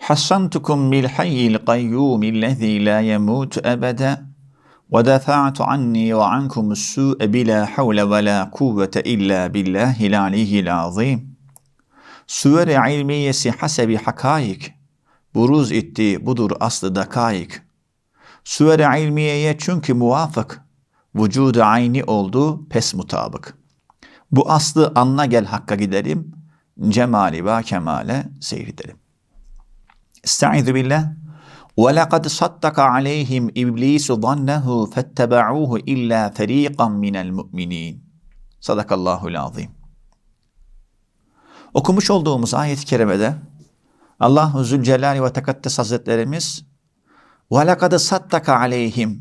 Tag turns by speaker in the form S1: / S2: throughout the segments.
S1: حصنتكم بالحي القيوم الذي لا يموت أبدا ودفعت عني وعنكم السوء بلا حول ولا قوة إلا بالله العلي العظيم Süver ilmiyesi hasebi hakaik, buruz etti budur aslı dakaik. Süver ilmiyeye çünkü muvafık, vücudu ayni oldu pes mutabık. Bu aslı anla gel hakka gidelim, cemali ve kemale seyredelim. Estaizu billah. وَلَقَدْ صَدَّقَ عَلَيْهِمْ إِبْلِيسُ ظَنَّهُ فَاتَّبَعُوهُ إِلَّا فَر۪يقًا مِنَ الْمُؤْمِنِينَ Sadakallahul azim. Okumuş olduğumuz ayet-i kerimede Allah Zülcelal ve Tekaddes Hazretlerimiz وَلَقَدْ صَدَّقَ عَلَيْهِمْ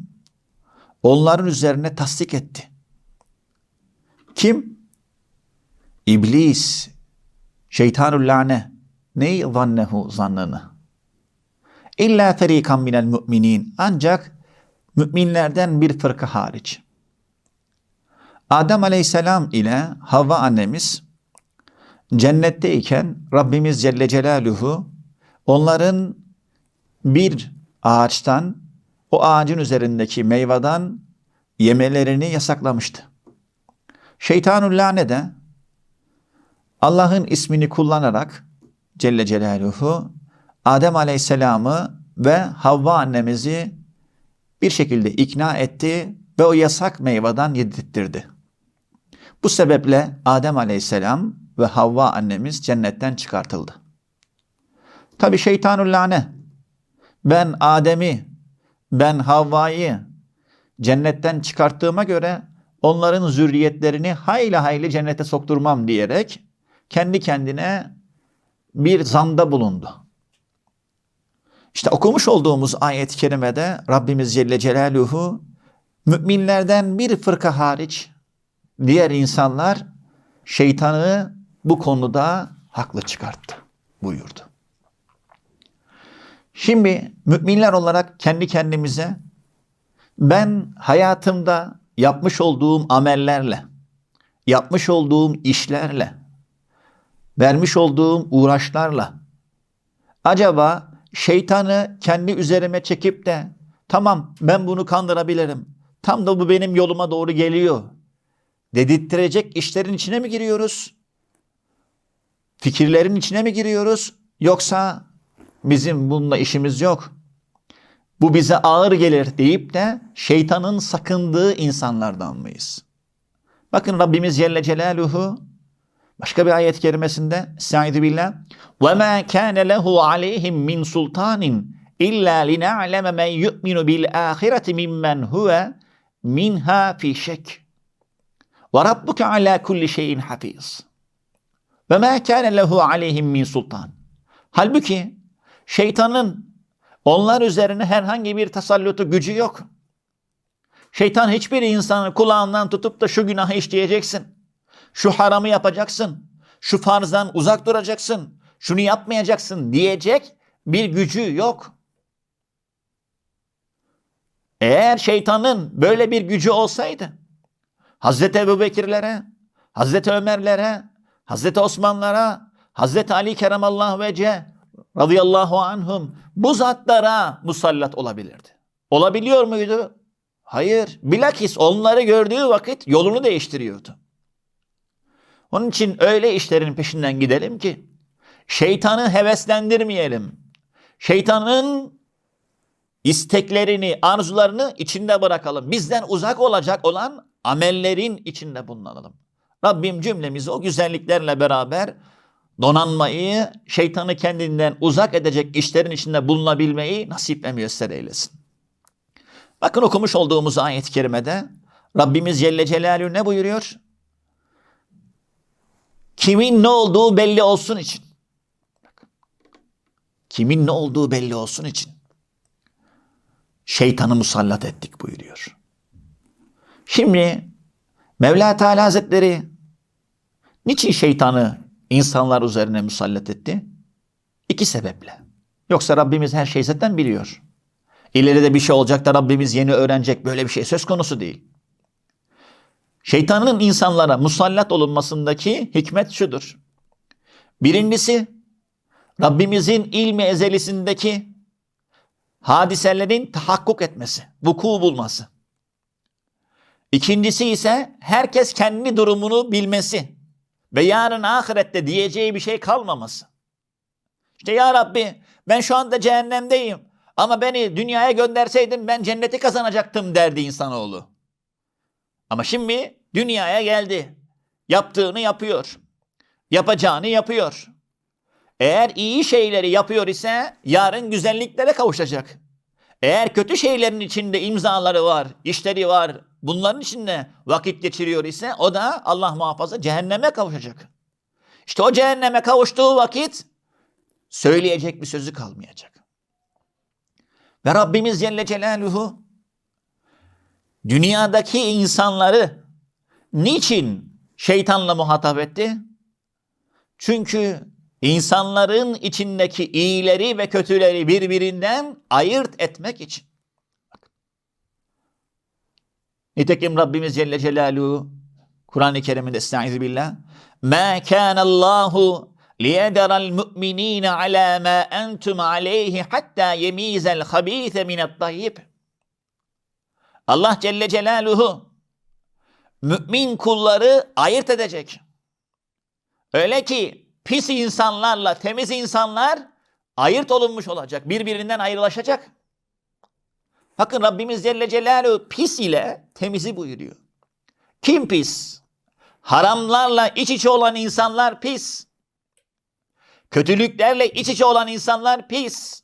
S1: Onların üzerine tasdik etti. Kim? İblis, şeytanul lane. Ney zannehu zannını? İlla ferikan minel müminin. Ancak müminlerden bir fırka hariç. Adem aleyhisselam ile Havva annemiz cennetteyken Rabbimiz Celle Celaluhu onların bir ağaçtan o ağacın üzerindeki meyveden yemelerini yasaklamıştı. Şeytanul lane de Allah'ın ismini kullanarak Celle Celaluhu Adem Aleyhisselam'ı ve Havva annemizi bir şekilde ikna etti ve o yasak meyveden yedirttirdi. Bu sebeple Adem Aleyhisselam ve Havva annemiz cennetten çıkartıldı. Tabi şeytanul lane ben Adem'i ben Havva'yı cennetten çıkarttığıma göre onların zürriyetlerini hayli hayli cennete sokturmam diyerek kendi kendine bir zanda bulundu. İşte okumuş olduğumuz ayet-i kerimede Rabbimiz Celle Celaluhu müminlerden bir fırka hariç diğer insanlar şeytanı bu konuda haklı çıkarttı buyurdu. Şimdi müminler olarak kendi kendimize ben hayatımda yapmış olduğum amellerle, yapmış olduğum işlerle, vermiş olduğum uğraşlarla acaba şeytanı kendi üzerime çekip de tamam ben bunu kandırabilirim. Tam da bu benim yoluma doğru geliyor. Dedirttirecek işlerin içine mi giriyoruz? Fikirlerin içine mi giriyoruz? Yoksa bizim bununla işimiz yok. Bu bize ağır gelir deyip de şeytanın sakındığı insanlardan mıyız? Bakın Rabbimiz Celle Celaluhu Başka bir ayet kerimesinde Estaizu billah ve ma kana lehu aleyhim min sultanin illa lina'leme men yu'minu bil ahireti mimmen huve minha fi şek. Ve rabbuke ala kulli şeyin hafiz. Ve ma kana. Halbuki şeytanın onlar üzerine herhangi bir tasallutu gücü yok. Şeytan hiçbir insanı kulağından tutup da şu günahı işleyeceksin şu haramı yapacaksın, şu farzdan uzak duracaksın, şunu yapmayacaksın diyecek bir gücü yok. Eğer şeytanın böyle bir gücü olsaydı, Hazreti Ebu Bekirlere, Hazreti Ömerlere, Hazreti Osmanlara, Hazreti Ali Keremallahu Vece radıyallahu anhum bu zatlara musallat olabilirdi. Olabiliyor muydu? Hayır. Bilakis onları gördüğü vakit yolunu değiştiriyordu. Onun için öyle işlerin peşinden gidelim ki şeytanı heveslendirmeyelim. Şeytanın isteklerini, arzularını içinde bırakalım. Bizden uzak olacak olan amellerin içinde bulunalım. Rabbim cümlemizi o güzelliklerle beraber donanmayı, şeytanı kendinden uzak edecek işlerin içinde bulunabilmeyi nasip ve müyesser eylesin. Bakın okumuş olduğumuz ayet-i kerimede Rabbimiz Celle Celaluhu ne buyuruyor? Kimin ne olduğu belli olsun için. kimin ne olduğu belli olsun için şeytanı musallat ettik buyuruyor. Şimdi Mevla Teala Hazretleri niçin şeytanı insanlar üzerine musallat etti? İki sebeple. Yoksa Rabbimiz her şeyi zaten biliyor. İleride bir şey olacak da Rabbimiz yeni öğrenecek böyle bir şey söz konusu değil. Şeytanın insanlara musallat olunmasındaki hikmet şudur. Birincisi Rabbimizin ilmi ezelisindeki hadiselerin tahakkuk etmesi, vuku bulması. İkincisi ise herkes kendi durumunu bilmesi ve yarın ahirette diyeceği bir şey kalmaması. İşte ya Rabbi ben şu anda cehennemdeyim ama beni dünyaya gönderseydin ben cenneti kazanacaktım derdi insanoğlu. Ama şimdi dünyaya geldi. Yaptığını yapıyor. Yapacağını yapıyor. Eğer iyi şeyleri yapıyor ise yarın güzelliklere kavuşacak. Eğer kötü şeylerin içinde imzaları var, işleri var, bunların içinde vakit geçiriyor ise o da Allah muhafaza cehenneme kavuşacak. İşte o cehenneme kavuştuğu vakit söyleyecek bir sözü kalmayacak. Ve Rabbimiz Celle Celaluhu dünyadaki insanları niçin şeytanla muhatap etti? Çünkü insanların içindeki iyileri ve kötüleri birbirinden ayırt etmek için. Nitekim Rabbimiz Celle Celaluhu Kur'an-ı Kerim'de Estaizu billah مَا كَانَ اللّٰهُ لِيَدَرَ الْمُؤْمِنِينَ عَلَى مَا أَنْتُمْ عَلَيْهِ حَتَّى يَمِيزَ الْخَب۪يثَ مِنَ الطَّيِّبِ Allah Celle Celaluhu mümin kulları ayırt edecek. Öyle ki pis insanlarla temiz insanlar ayırt olunmuş olacak. Birbirinden ayrılaşacak. Bakın Rabbimiz Celle Celaluhu pis ile temizi buyuruyor. Kim pis? Haramlarla iç içe olan insanlar pis. Kötülüklerle iç içe olan insanlar pis.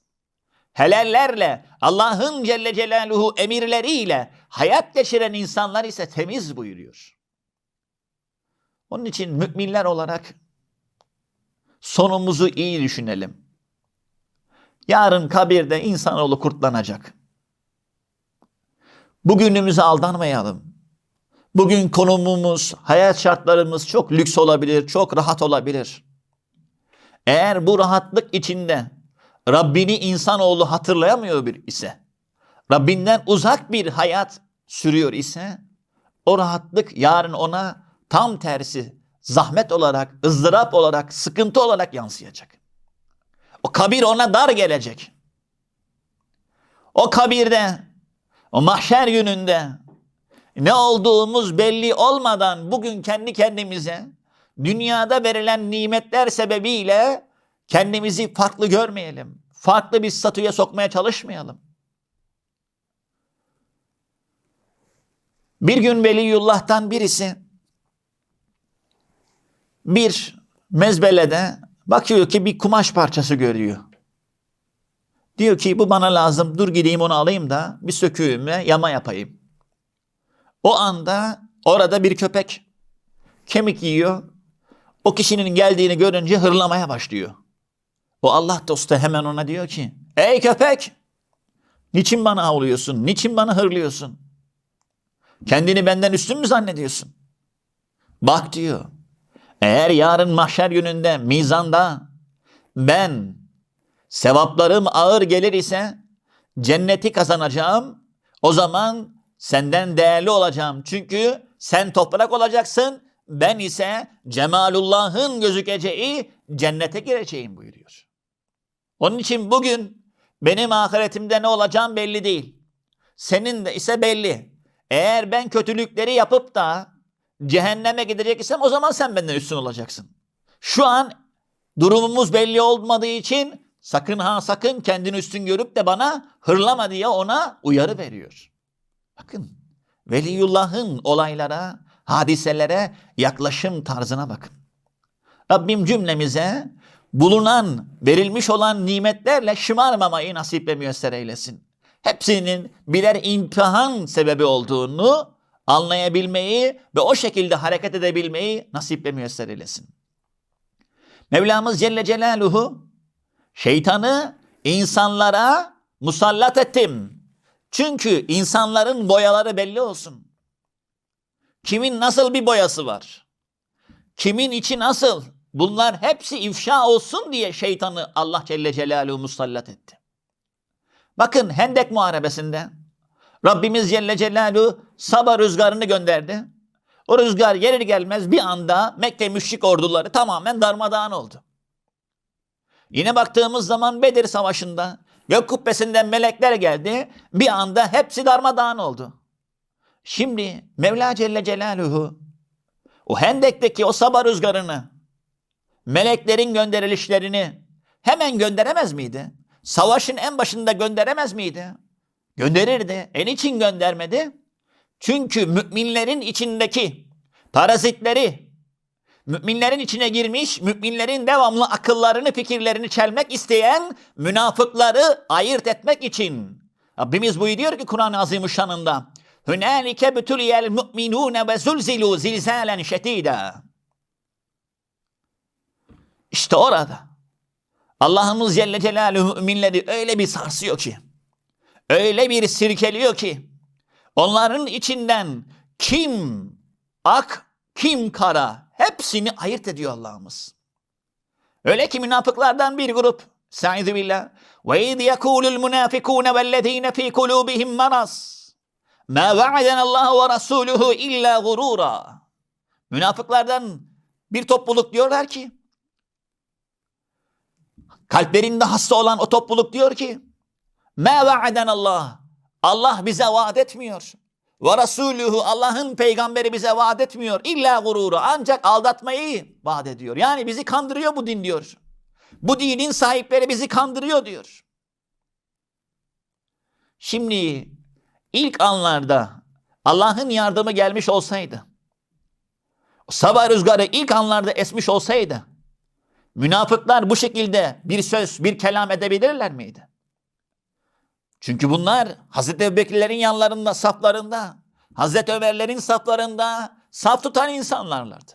S1: Helallerle, Allah'ın Celle Celaluhu emirleriyle hayat geçiren insanlar ise temiz buyuruyor. Onun için müminler olarak sonumuzu iyi düşünelim. Yarın kabirde insanoğlu kurtlanacak. Bugünümüze aldanmayalım. Bugün konumumuz, hayat şartlarımız çok lüks olabilir, çok rahat olabilir. Eğer bu rahatlık içinde Rabbini insanoğlu hatırlayamıyor bir ise, Rabbinden uzak bir hayat sürüyor ise, o rahatlık yarın ona tam tersi zahmet olarak, ızdırap olarak, sıkıntı olarak yansıyacak. O kabir ona dar gelecek. O kabirde, o mahşer gününde ne olduğumuz belli olmadan bugün kendi kendimize dünyada verilen nimetler sebebiyle kendimizi farklı görmeyelim. Farklı bir statüye sokmaya çalışmayalım. Bir gün Veliyullah'tan birisi bir mezbelede bakıyor ki bir kumaş parçası görüyor. Diyor ki bu bana lazım dur gideyim onu alayım da bir söküğüm ve yama yapayım. O anda orada bir köpek kemik yiyor. O kişinin geldiğini görünce hırlamaya başlıyor. O Allah dostu hemen ona diyor ki ey köpek niçin bana avlıyorsun? Niçin bana hırlıyorsun? Kendini benden üstün mü zannediyorsun? Bak diyor. Eğer yarın mahşer gününde mizanda ben sevaplarım ağır gelir ise cenneti kazanacağım. O zaman senden değerli olacağım. Çünkü sen toprak olacaksın. Ben ise Cemalullah'ın gözükeceği cennete gireceğim buyuruyor. Onun için bugün benim ahiretimde ne olacağım belli değil. Senin de ise belli. Eğer ben kötülükleri yapıp da cehenneme gidecek isem o zaman sen benden üstün olacaksın. Şu an durumumuz belli olmadığı için sakın ha sakın kendini üstün görüp de bana hırlama diye ona uyarı veriyor. Bakın Veliyullah'ın olaylara, hadiselere yaklaşım tarzına bakın. Rabbim cümlemize bulunan, verilmiş olan nimetlerle şımarmamayı nasip ve müyesser eylesin. Hepsinin birer imtihan sebebi olduğunu anlayabilmeyi ve o şekilde hareket edebilmeyi nasip ve müyesser eylesin. Mevlamız Celle Celaluhu şeytanı insanlara musallat ettim. Çünkü insanların boyaları belli olsun. Kimin nasıl bir boyası var? Kimin içi nasıl? Bunlar hepsi ifşa olsun diye şeytanı Allah Celle Celaluhu musallat etti. Bakın Hendek Muharebesi'nde Rabbimiz Celle Celaluhu Saba rüzgarını gönderdi. O rüzgar gelir gelmez bir anda Mekke müşrik orduları tamamen darmadağın oldu. Yine baktığımız zaman Bedir Savaşı'nda gök kubbesinden melekler geldi. Bir anda hepsi darmadağın oldu. Şimdi Mevla Celle Celaluhu o Hendek'teki o Saba rüzgarını meleklerin gönderilişlerini hemen gönderemez miydi? Savaşın en başında gönderemez miydi? Gönderirdi. En için göndermedi? Çünkü müminlerin içindeki parazitleri, müminlerin içine girmiş, müminlerin devamlı akıllarını, fikirlerini çelmek isteyen münafıkları ayırt etmek için. Rabbimiz buyuruyor ki Kur'an-ı Azimüşşan'ında Hünalike bütüliyel mu'minune ve zulzilu zilzalen şedida. İşte orada Allah'ımız Celle Celaluhu müminleri öyle bir sarsıyor ki, öyle bir sirkeliyor ki, onların içinden kim ak, kim kara hepsini ayırt ediyor Allah'ımız. Öyle ki münafıklardan bir grup, Saizu billah, yekulul munafikune vellezine fi kulubihim maras. Ma va'adena Allah ve Rasuluhu illa gurura. Münafıklardan bir topluluk diyorlar ki, kalplerinde hasta olan o topluluk diyor ki, Ma va'aden Allah. Allah bize vaat etmiyor. Ve Resuluhu Allah'ın peygamberi bize vaat etmiyor. İlla gururu. Ancak aldatmayı vaat ediyor. Yani bizi kandırıyor bu din diyor. Bu dinin sahipleri bizi kandırıyor diyor. Şimdi ilk anlarda Allah'ın yardımı gelmiş olsaydı, sabah rüzgarı ilk anlarda esmiş olsaydı, münafıklar bu şekilde bir söz, bir kelam edebilirler miydi? Çünkü bunlar Hazreti Ebubekirlerin yanlarında, saflarında, Hazreti Ömerlerin saflarında saf tutan insanlarlardı.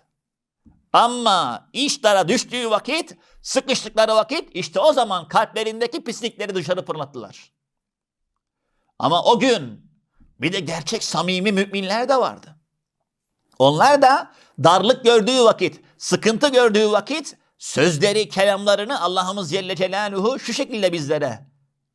S1: Ama iş dara düştüğü vakit, sıkıştıkları vakit işte o zaman kalplerindeki pislikleri dışarı fırlattılar. Ama o gün bir de gerçek samimi müminler de vardı. Onlar da darlık gördüğü vakit, sıkıntı gördüğü vakit sözleri, kelamlarını Allah'ımız Celle Celaluhu şu şekilde bizlere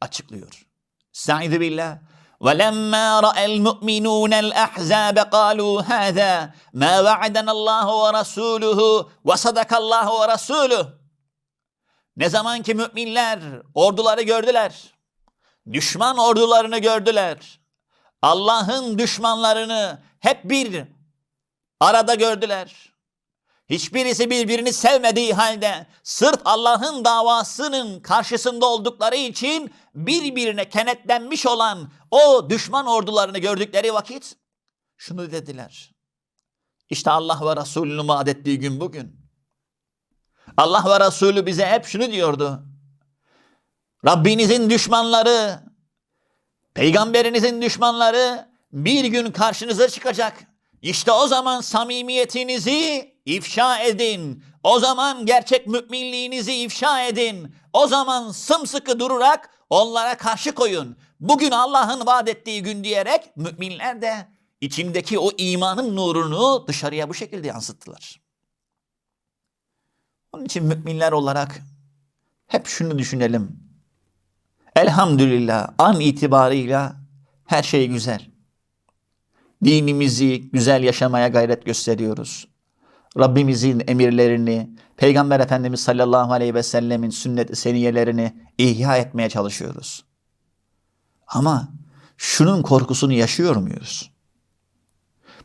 S1: açıklıyor. Estaizu billah. وَلَمَّا رَأَى الْمُؤْمِنُونَ الْأَحْزَابَ قَالُوا هَذَا مَا وَعَدَنَا اللّٰهُ وَرَسُولُهُ وَصَدَكَ اللّٰهُ وَرَسُولُهُ Ne zaman ki müminler orduları gördüler, düşman ordularını gördüler, Allah'ın düşmanlarını hep bir arada gördüler. Hiçbirisi birbirini sevmediği halde sırf Allah'ın davasının karşısında oldukları için birbirine kenetlenmiş olan o düşman ordularını gördükleri vakit şunu dediler. İşte Allah ve Resulünün vaat ettiği gün bugün. Allah ve Resulü bize hep şunu diyordu. Rabbinizin düşmanları, peygamberinizin düşmanları bir gün karşınıza çıkacak. İşte o zaman samimiyetinizi ifşa edin. O zaman gerçek müminliğinizi ifşa edin. O zaman sımsıkı durarak onlara karşı koyun. Bugün Allah'ın vaat ettiği gün diyerek müminler de içindeki o imanın nurunu dışarıya bu şekilde yansıttılar. Onun için müminler olarak hep şunu düşünelim. Elhamdülillah an itibarıyla her şey güzel. Dinimizi güzel yaşamaya gayret gösteriyoruz. Rabbimizin emirlerini, Peygamber Efendimiz sallallahu aleyhi ve sellemin sünnet seniyelerini ihya etmeye çalışıyoruz. Ama şunun korkusunu yaşıyor muyuz?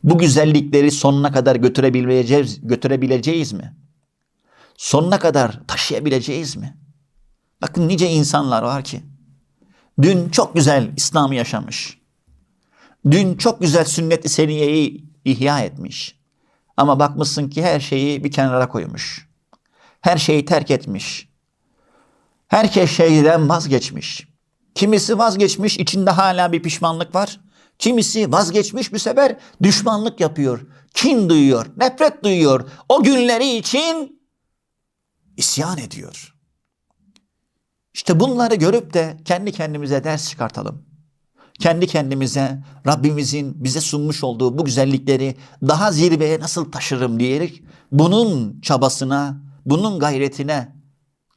S1: Bu güzellikleri sonuna kadar götürebileceğiz, götürebileceğiz mi? Sonuna kadar taşıyabileceğiz mi? Bakın nice insanlar var ki dün çok güzel İslam'ı yaşamış. Dün çok güzel sünnet-i seniyeyi ihya etmiş. Ama bakmışsın ki her şeyi bir kenara koymuş. Her şeyi terk etmiş. Herkes şeyden vazgeçmiş. Kimisi vazgeçmiş, içinde hala bir pişmanlık var. Kimisi vazgeçmiş bu sefer düşmanlık yapıyor. Kin duyuyor, nefret duyuyor. O günleri için isyan ediyor. İşte bunları görüp de kendi kendimize ders çıkartalım. Kendi kendimize Rabbimizin bize sunmuş olduğu bu güzellikleri daha zirveye nasıl taşırım diyerek bunun çabasına, bunun gayretine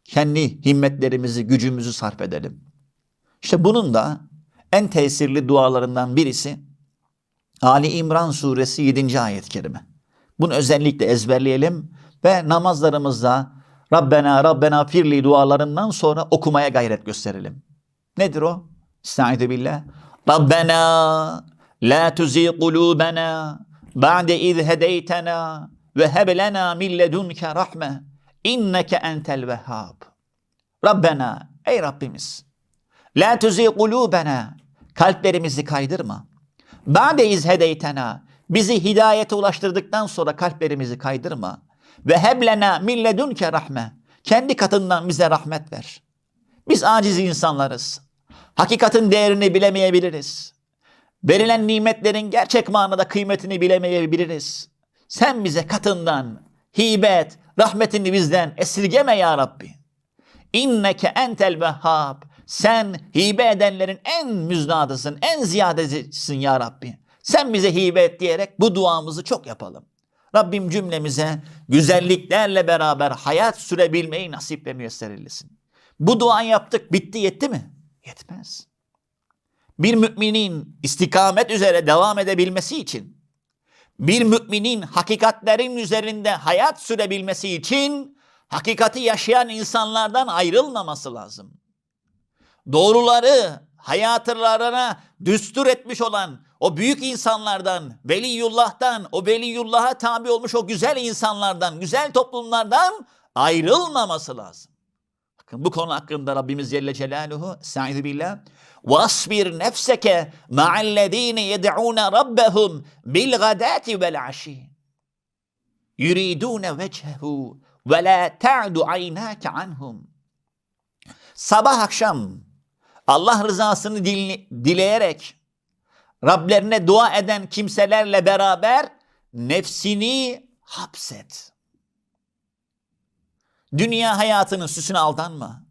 S1: kendi himmetlerimizi, gücümüzü sarf edelim. İşte bunun da en tesirli dualarından birisi Ali İmran suresi 7. ayet-i kerime. Bunu özellikle ezberleyelim ve namazlarımızda Rabbena Rabbena firli dualarından sonra okumaya gayret gösterelim. Nedir o? Estaizu billah. Rabbena la tuzi kulubena ba'de iz hedeytena ve heb lena min ledunke rahme inneke entel vehhab. Rabbena ey Rabbimiz la tuzi kulubena kalplerimizi kaydırma. Ba'de iz hedeytena bizi hidayete ulaştırdıktan sonra kalplerimizi kaydırma. Ve heblena min ledunke rahme. Kendi katından bize rahmet ver. Biz aciz insanlarız. Hakikatin değerini bilemeyebiliriz. Verilen nimetlerin gerçek manada kıymetini bilemeyebiliriz. Sen bize katından hibe et, rahmetini bizden esirgeme ya Rabbi. İnneke entel vehhab. Sen hibe edenlerin en müznadısın, en ziyadesisin ya Rabbi. Sen bize hibe et diyerek bu duamızı çok yapalım. Rabbim cümlemize güzelliklerle beraber hayat sürebilmeyi nasip ve müyesser eylesin. Bu dua yaptık, bitti, yetti mi? Yetmez. Bir müminin istikamet üzere devam edebilmesi için, bir müminin hakikatlerin üzerinde hayat sürebilmesi için hakikati yaşayan insanlardan ayrılmaması lazım. Doğruları hayatlarına düstur etmiş olan o büyük insanlardan, veliyullah'tan, o veliyullah'a tabi olmuş o güzel insanlardan, güzel toplumlardan ayrılmaması lazım Bakın bu konu hakkında Rabbimiz Celle Celaluhu, Estaizu billah. وَاصْبِرْ نَفْسَكَ مَعَ الَّذ۪ينَ يَدْعُونَ رَبَّهُمْ بِالْغَدَاتِ وَالْعَشِيِّ يُرِيدُونَ وَجْهَهُ وَلَا تَعْدُ عَيْنَاكَ عَنْهُمْ Sabah akşam Allah rızasını dileyerek Rablerine dua eden kimselerle beraber nefsini hapset. Dünya hayatının süsüne aldanma.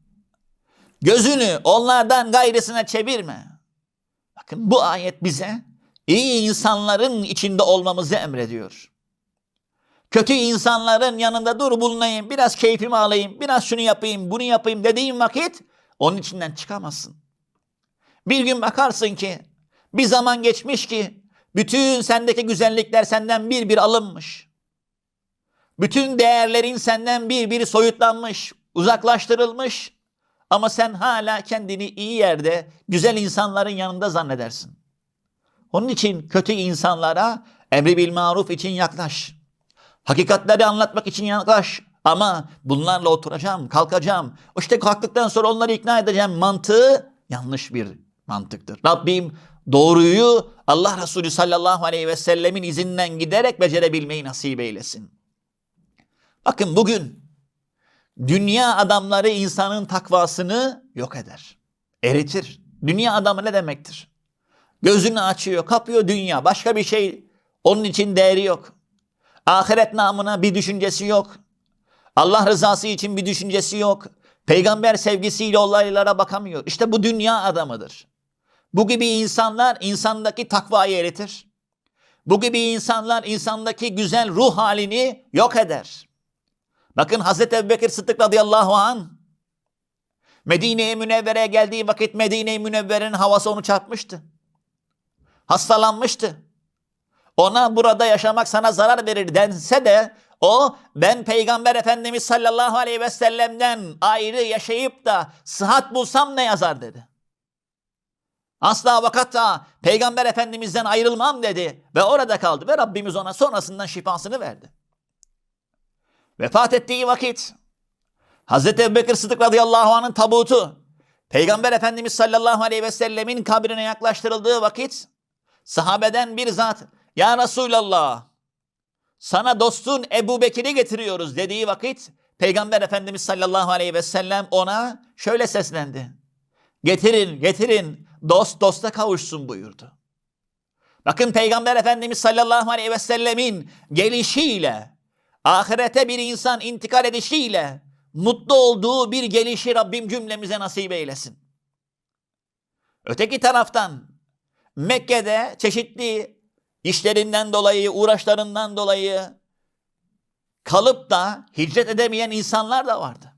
S1: Gözünü onlardan gayrısına çevirme. Bakın bu ayet bize iyi insanların içinde olmamızı emrediyor. Kötü insanların yanında dur bulunayım, biraz keyfimi alayım, biraz şunu yapayım, bunu yapayım dediğin vakit onun içinden çıkamazsın. Bir gün bakarsın ki bir zaman geçmiş ki bütün sendeki güzellikler senden bir bir alınmış. Bütün değerlerin senden bir bir soyutlanmış, uzaklaştırılmış. Ama sen hala kendini iyi yerde, güzel insanların yanında zannedersin. Onun için kötü insanlara emri bil maruf için yaklaş. Hakikatleri anlatmak için yaklaş. Ama bunlarla oturacağım, kalkacağım. İşte kalktıktan sonra onları ikna edeceğim mantığı yanlış bir mantıktır. Rabbim doğruyu Allah Resulü sallallahu aleyhi ve sellemin izinden giderek becerebilmeyi nasip eylesin. Bakın bugün dünya adamları insanın takvasını yok eder. Eritir. Dünya adamı ne demektir? Gözünü açıyor, kapıyor dünya. Başka bir şey onun için değeri yok. Ahiret namına bir düşüncesi yok. Allah rızası için bir düşüncesi yok. Peygamber sevgisiyle olaylara bakamıyor. İşte bu dünya adamıdır. Bu gibi insanlar insandaki takvayı eritir. Bu gibi insanlar insandaki güzel ruh halini yok eder. Bakın Hazreti Ebubekir Sıddık radıyallahu an Medine'ye Münevvere'ye geldiği vakit Medine-i Münevvere'nin havası onu çarpmıştı. Hastalanmıştı. Ona burada yaşamak sana zarar verir dense de o ben Peygamber Efendimiz sallallahu aleyhi ve sellem'den ayrı yaşayıp da sıhhat bulsam ne yazar dedi. Asla vakatta Peygamber Efendimiz'den ayrılmam dedi ve orada kaldı ve Rabbimiz ona sonrasından şifasını verdi. Vefat ettiği vakit Hazreti Ebubekir Sıddık radıyallahu anh'ın tabutu Peygamber Efendimiz sallallahu aleyhi ve sellemin kabrine yaklaştırıldığı vakit sahabeden bir zat ya Resulallah sana dostun Ebu Bekir'i getiriyoruz dediği vakit Peygamber Efendimiz sallallahu aleyhi ve sellem ona şöyle seslendi. Getirin, getirin, dost dosta kavuşsun buyurdu. Bakın Peygamber Efendimiz sallallahu aleyhi ve sellemin gelişiyle, ahirete bir insan intikal edişiyle mutlu olduğu bir gelişi Rabbim cümlemize nasip eylesin. Öteki taraftan Mekke'de çeşitli işlerinden dolayı, uğraşlarından dolayı kalıp da hicret edemeyen insanlar da vardı.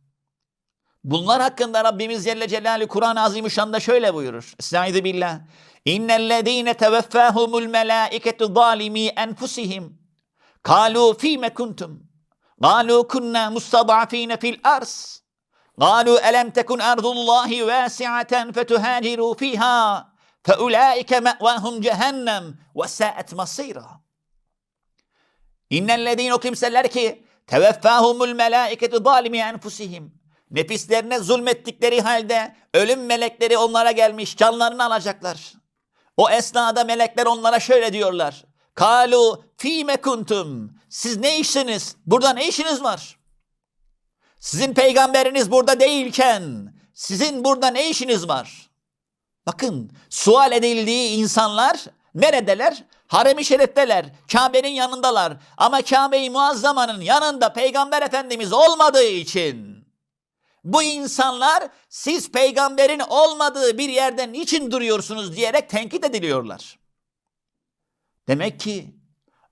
S1: Bunlar hakkında Rabbimiz Celle Celaluhu Kur'an-ı Azimüşşan'da şöyle buyurur. Estaizu billah. İnnellezîne teveffâhumul melâiketu zâlimî enfusihim. Kalu fîme kuntum. Kalu kunna mustadafine fil arz. Kalu elem tekun ardullahi vâsi'aten fetuhâciru fîhâ. Feulaike me'vâhum cehennem ve sâet masîrâ. İnnellezîne o kimseler ki teveffâhumul melâiketu zâlimi enfusihim. Nefislerine zulmettikleri halde ölüm melekleri onlara gelmiş canlarını alacaklar. O esnada melekler onlara şöyle diyorlar. Kalu fîme kuntum. Siz ne işsiniz? Burada ne işiniz var? Sizin peygamberiniz burada değilken sizin burada ne işiniz var? Bakın sual edildiği insanlar neredeler? Harem-i Şerif'teler. Kabe'nin yanındalar. Ama Kabe-i Muazzama'nın yanında Peygamber Efendimiz olmadığı için bu insanlar siz peygamberin olmadığı bir yerde niçin duruyorsunuz diyerek tenkit ediliyorlar. Demek ki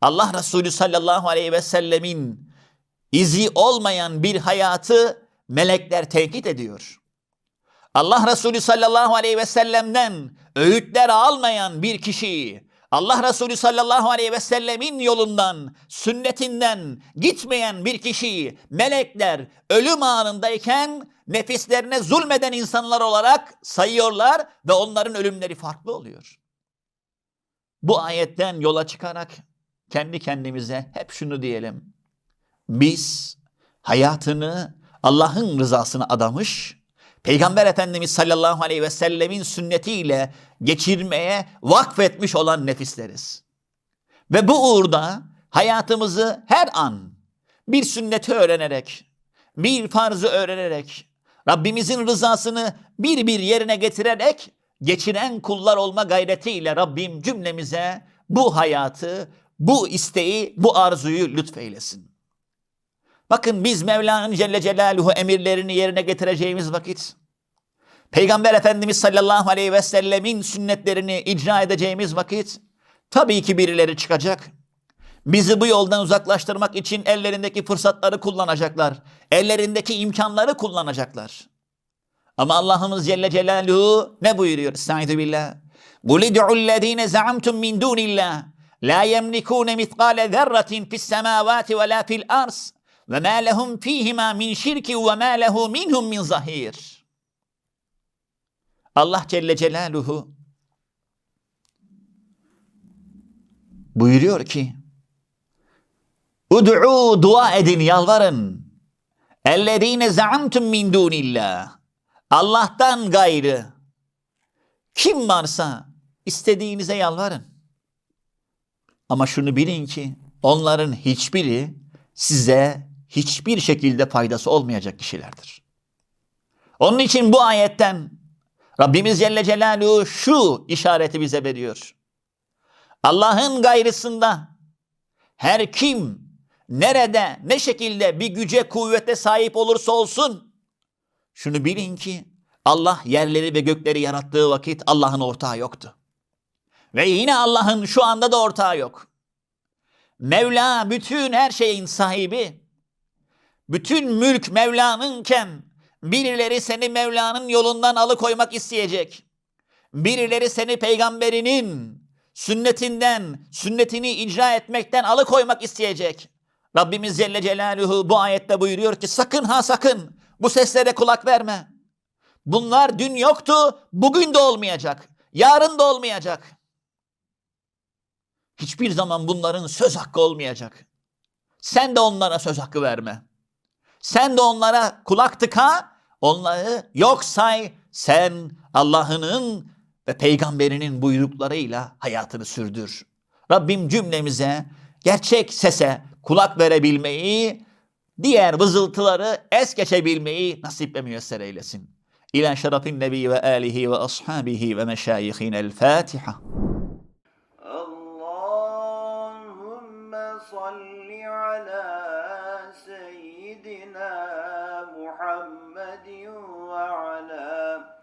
S1: Allah Resulü sallallahu aleyhi ve sellemin izi olmayan bir hayatı melekler tenkit ediyor. Allah Resulü sallallahu aleyhi ve sellem'den öğütler almayan bir kişiyi Allah Resulü sallallahu aleyhi ve sellemin yolundan, sünnetinden gitmeyen bir kişiyi melekler ölüm anındayken nefislerine zulmeden insanlar olarak sayıyorlar ve onların ölümleri farklı oluyor. Bu ayetten yola çıkarak kendi kendimize hep şunu diyelim. Biz hayatını Allah'ın rızasına adamış, Peygamber Efendimiz sallallahu aleyhi ve sellemin sünnetiyle geçirmeye vakfetmiş olan nefisleriz. Ve bu uğurda hayatımızı her an bir sünneti öğrenerek, bir farzı öğrenerek, Rabbimizin rızasını bir bir yerine getirerek geçiren kullar olma gayretiyle Rabbim cümlemize bu hayatı, bu isteği, bu arzuyu lütfeylesin. Bakın biz Mevla'nın Celle Celaluhu emirlerini yerine getireceğimiz vakit, Peygamber Efendimiz sallallahu aleyhi ve sellemin sünnetlerini icra edeceğimiz vakit, tabii ki birileri çıkacak. Bizi bu yoldan uzaklaştırmak için ellerindeki fırsatları kullanacaklar. Ellerindeki imkanları kullanacaklar. Ama Allah'ımız Celle Celaluhu ne buyuruyor? Estaizu billah. قُلِ دُعُوا الَّذ۪ينَ زَعَمْتُمْ مِنْ دُونِ اللّٰهِ لَا يَمْلِكُونَ مِثْقَالَ ذَرَّةٍ فِي السَّمَاوَاتِ وَلَا فِي الْأَرْضِ وَمَا لَهُمْ ف۪يهِمَا مِنْ شِرْكٍ وَمَا لَهُ مِنْهُمْ مِنْ زَهِيرٍ Allah Celle Celaluhu buyuruyor ki Ud'u dua edin yalvarın. Ellezine zaamtum min dunillah. Allah'tan gayrı kim varsa istediğinize yalvarın. Ama şunu bilin ki onların hiçbiri size hiçbir şekilde faydası olmayacak kişilerdir. Onun için bu ayetten Rabbimiz Celle Celaluhu şu işareti bize veriyor. Allah'ın gayrısında her kim nerede ne şekilde bir güce kuvvete sahip olursa olsun şunu bilin ki Allah yerleri ve gökleri yarattığı vakit Allah'ın ortağı yoktu. Ve yine Allah'ın şu anda da ortağı yok. Mevla bütün her şeyin sahibi. Bütün mülk Mevla'nınken birileri seni Mevla'nın yolundan alıkoymak isteyecek. Birileri seni peygamberinin sünnetinden, sünnetini icra etmekten alıkoymak isteyecek. Rabbimiz Celle Celaluhu bu ayette buyuruyor ki sakın ha sakın bu seslere kulak verme. Bunlar dün yoktu, bugün de olmayacak, yarın da olmayacak. Hiçbir zaman bunların söz hakkı olmayacak. Sen de onlara söz hakkı verme. Sen de onlara kulak tıka, onları yok say. Sen Allah'ının ve peygamberinin buyruklarıyla hayatını sürdür. Rabbim cümlemize gerçek sese kulak verebilmeyi, diğer vızıltıları es geçebilmeyi nasip ve müyesser eylesin. İlâ şerafin nebi ve âlihi ve ashabihi ve meşayihin el Fatiha.
S2: Allahümme salli ala seyyidina Muhammedin ve ala